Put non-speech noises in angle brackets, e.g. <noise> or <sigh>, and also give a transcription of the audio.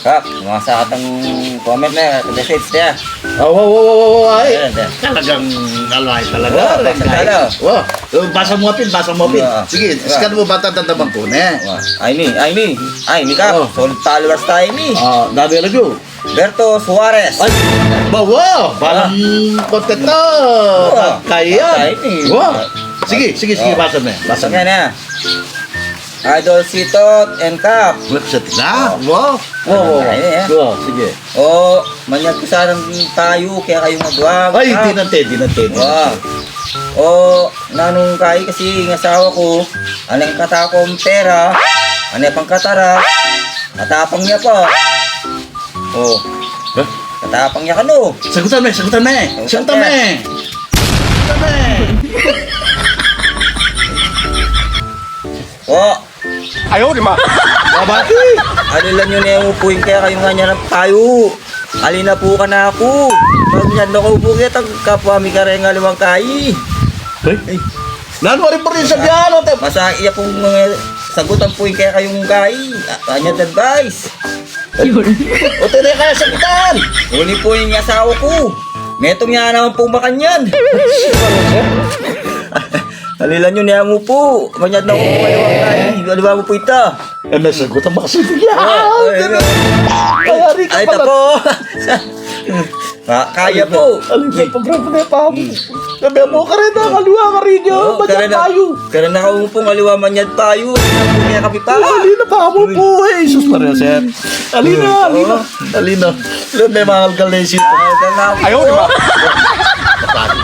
Kap, mga atang comment na, kada shades niya. Oh, wow, wow, wow, wow, ay. Ayan, ayan. Talagang alay talaga. Oh, alay, basa guys. talo. Wow. Oh, basa mo pin, basa mo pin. Ah. Sige, Ah. scan mo bata tandabang ko. Wah, Ay ni, ay ni, ay ni Kap, Oh. solid followers tayo ni. Ah, dami lagi. Berto Suarez. Ay, bawa, balang kontent na. Ah. Kaya. Kaya ni. Wow. Sige, sige, sige, Oh. basa mo. Basa Basta mo. nga na. Idol Sitot and Kap. Website na. Wow. Wow, wow, wow. Eh. Wow, sige. O, manyag ko sanang tayo, kaya kayo magwag. Ay, Kap. dinante, dinante. Wow. O, nanong kay kasi ng asawa ko, anong katakong pera, ano pang katara, katapang niya pa. O, Huh? katapang niya ka no. Sagutan mo, sagutan mo. Sagutan mo. Sagutan mo. O, Ayaw, di ma. <laughs> Babati. alilan yun yung upuin kaya kayo nga niya ng tayo. Alina po ka na ako. Pag niyan ako upo kita, kapwa mi ka rin nga limang kayi. Ay. Nano rin po rin sa biyano. te. Masa iya pong mga sagutan po yung kaya kayong kayi. Kanyang advice. O <laughs> tinay kaya sagutan. Uli po yung asawa ko. Metong nga naman po makanyan. <laughs> Halilan nyo niya mo po. Manyad na ako po kayo ang kayi. Daliwa mo po ita. Eh, may sagutan ba kasi bigyan? Ay, Kaya rin ka Ay, pala. tapo. <laughs> Ah, Kaya po. Alin sa pagbravo na pa mo. Sabi mo ka rin na, kaliwa ka rin yun. Oo, Ba't karan na- tayo? Karan na ako po ngaliwa manyad tayo. Ano po kaya kapipa? Alina pa mo po eh. Jesus Maria, sir. Alina, alina. Alina. Lalo may mga alkalesi. Ayaw, di ma. <laughs>